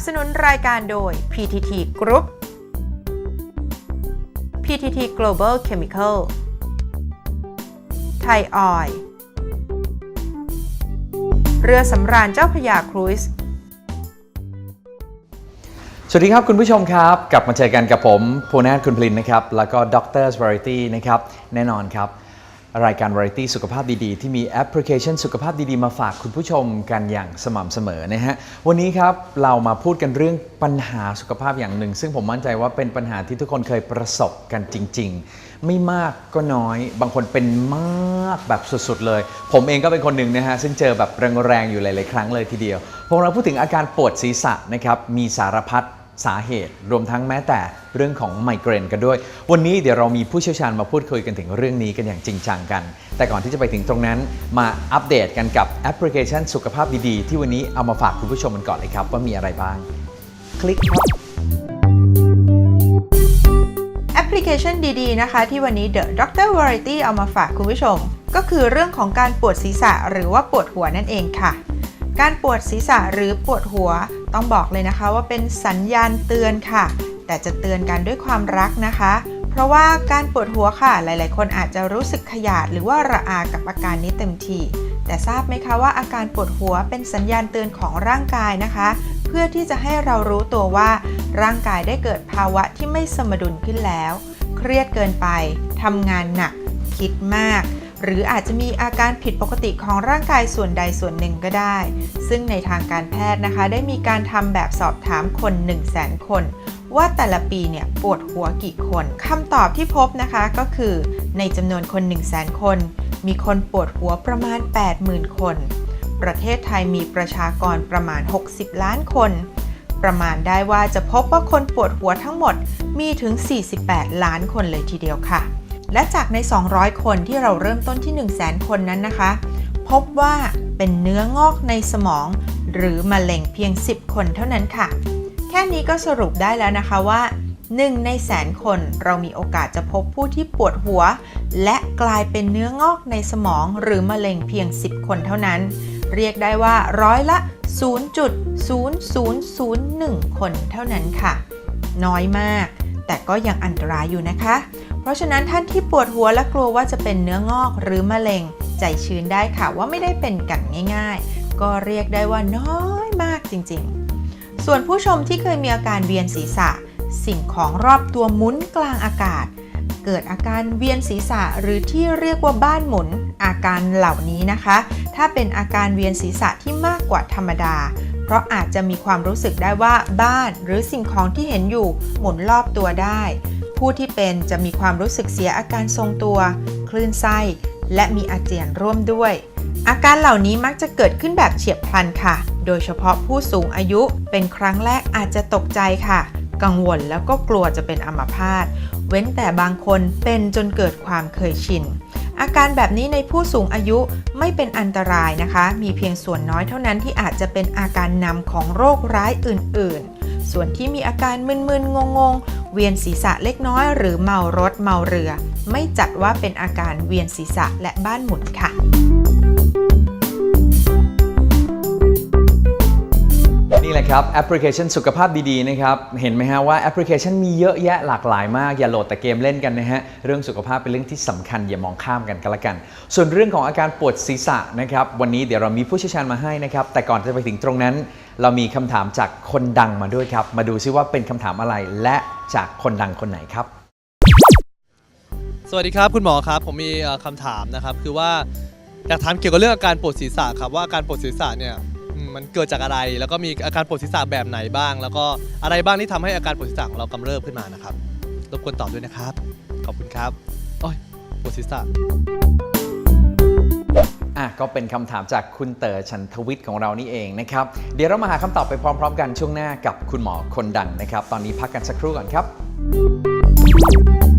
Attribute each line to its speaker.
Speaker 1: บสนุนรายการโดย PTT Group PTT Global Chemical ไทยออยล์เรือสำราญเจ้าพยาครูซ
Speaker 2: สวัสดีครับคุณผู้ชมครับ กลับมาเจอกันกับผมภูนาคุณพลินนะครับ แล้วก็ด็อกเตอร์สวาริตี้นะครับ แน่นอนครับ รายการวาไรตี้สุขภาพดีๆ ที่มีแอปพลิเคชันสุขภาพดีๆ มาฝากคุณผู้ชมกันอย่างสม่ำเสมอนะฮะ วันนี้ครับเรามาพูดกันเรื่องปัญหาสุขภาพอย่างหนึ่ง ซึ่งผมมั่นใจว่าเป็นปัญหาที่ทุกคนเคยประสบกันจริง ๆ ไม่มากก็น้อย บางคนเป็นมากแบบสุดๆเลย ผมเองก็เป็นคนหนึ่งนะฮะ ซึ่งเจอแบบแรงๆอยู่หลายๆครั้งเลยทีเดียวพอเราพูดถึงอาการปวดศีรษะนะครับมีสารพัด สาเหตุ รวมทั้งแม้แต่เรื่องของไมเกรนกันด้วย วันนี้เดี๋ยวเรามีผู้เชี่ยวชาญมาพูดคุยกันถึงเรื่องนี้กันอย่างจริงจังกัน แต่ก่อนที่จะไปถึงตรงนั้น มาอัปเดตกันกับแอปพลิเคชันสุขภาพดีๆ ที่วันนี้เอามาฝากคุณผู้ชมกันก่อนเลยครับ ว่ามีอะไรบ้าง คลิกครับ
Speaker 1: แอปพลิเคชันดีๆนะคะ ที่วันนี้ The Doctor Variety เอามาฝากคุณผู้ชม ก็คือเรื่องของการปวดศีรษะหรือว่าปวดหัวนั่นเองค่ะ การปวดศีรษะหรือปวดหัว ต้องบอกเลยนะคะว่าเป็นสัญญาณเตือนค่ะ แต่จะเตือนกันด้วยความรักนะคะ เพราะว่าการปวดหัวค่ะ หลาย ๆ คนอาจจะรู้สึกขยาดหรือว่าระอากับอาการนี้เต็มทีแต่ทราบไหมคะว่าอาการปวดหัวเป็นสัญญาณเตือนของร่างกายนะคะ เพื่อที่จะให้เรารู้ตัวว่า ร่างกายได้เกิดภาวะที่ไม่สมดุลขึ้นแล้ว เครียดเกินไปทำงานหนัก คิดมาก หรืออาจจะมีอาการผิดปกติของร่างกายส่วนใดส่วนหนึ่งก็ได้ ซึ่งในทางการแพทย์นะคะ ได้มีการทำแบบสอบถามคน 1 0 0 0 0แสนคน ว่าแต่ละปีเนี่ยปวดหัวกี่คนคำตอบที่พบนะคะก็คือในจำนวนคน 1 0 0 0 0แสนคน มีคนปวดหัวประมาณ 80,000 คน ประเทศไทยมีประชากรประมาณ 60 ล้านคน ประมาณได้ว่าจะพบว่าคนปวดหัวทั้งหมดมีถึง 48 ล้านคนเลยทีเดียวค่ะ และจากใน 200 คนที่เราเริ่มต้นที่ 1 0 0 0 0แสนคนนั้นนะคะ พบว่าเป็นเนื้องอกในสมอง หรือมะเร็งเพียง 10 คนเท่านั้นค่ะ แค่นี้ก็สรุปได้แล้วนะคะว่า1ในแสนคนเรามีโอกาสจะพบผู้ที่ปวดหัว และกลายเป็นเนื้องอกในสมองหรือมะเร็งเพียง 10 คนเท่านั้น เรียกได้ว่าร้อยละ 0.0001 คนเท่านั้นค่ะ น้อยมาก แต่ก็ยังอันตรายอยู่นะคะ เพราะฉะนั้นท่านที่ปวดหัวและกลัวว่าจะเป็นเนื้องอกหรือมะเร็ง ใจชื้นได้ค่ะว่าไม่ได้เป็นกันง่าย ๆ ก็เรียกได้ว่าน้อยมากจริงๆ ส่วนผู้ชมที่เคยมีอาการเวียนศีรษะ สิ่งของรอบตัวหมุนกลางอากาศ เกิดอาการเวียนศีรษะหรือที่เรียกว่าบ้านหมุนอาการเหล่านี้นะคะ ถ้าเป็นอาการเวียนศีรษะที่มากกว่าธรรมดา เพราะอาจจะมีความรู้สึกได้ว่าบ้านหรือสิ่งของที่เห็นอยู่หมุนรอบตัวได้ ผู้ที่เป็นจะมีความรู้สึกเสียอาการทรงตัว คลื่นไส้ และมีอาเจียนร่วมด้วย อาการเหล่านี้มักจะเกิดขึ้นแบบเฉียบพลันค่ะ โดยเฉพาะผู้สูงอายุเป็นครั้งแรกอาจจะตกใจค่ะ กังวลแล้วก็กลัวจะเป็นอัมพาตเว้นแต่บางคนเป็นจนเกิดความเคยชิน อาการแบบนี้ในผู้สูงอายุไม่เป็นอันตรายนะคะ มีเพียงส่วนน้อยเท่านั้นที่อาจจะเป็นอาการนำของโรคร้ายอื่น ๆ ส่วนที่มีอาการมึนๆ งงๆ เวียนศีรษะเล็กน้อยหรือเมารถเมาเรือ ไม่จัดว่าเป็นอาการเวียนศีรษะและบ้านหมุนค่ะ
Speaker 2: นี่แหละครับแอปพลิเคชันสุขภาพดีๆนะครับเห็นไหมฮะว่าแอปพลิเคชันมีเยอะแยะหลากหลายมากอย่าโหลดแต่เกมเล่นกันนะฮะเรื่องสุขภาพเป็นเรื่องที่สำคัญอย่ามองข้ามกันก็แล้วกัน ส่วนเรื่องของอาการปวดศีรษะนะครับวันนี้เดี๋ยวเรามีผู้เชี่ยวชาญมาให้นะครับแต่ก่อนจะไปถึงตรงนั้น เรามีคำถามจากคนดังมาด้วยครับมาดูซิว่าเป็นคำถามอะไรและจากคนดังคนไหนครับ
Speaker 3: สวัสดีครับคุณหมอครับ ผมมีเอ่อคำถามนะครับคือว่าอยากถามเกี่ยวกับเรื่องอาการปวดศีรษะครับว่าอาการปวดศีรษะเนี่ย มันเกิดจากอะไร แล้วก็มีอาการปวดศีรษะแบบไหนบ้าง แล้วก็อะไรบ้างที่ทำให้อาการปวดศีรษะของเรากำเริบขึ้นมานะครับรบกวนตอบด้วยนะครับ ขอบคุณครับโอ้ยปวดศีรษะ
Speaker 2: อะก็เป็นคำถามจากคุณเต๋อชันทวิทย์ของเรานี่เองนะครับ เดี๋ยวเรามาหาคำตอบไปพร้อม ๆ กันช่วงหน้ากับคุณหมอคนดังนะครับ ตอนนี้พักกันสักครู่ก่อนครับ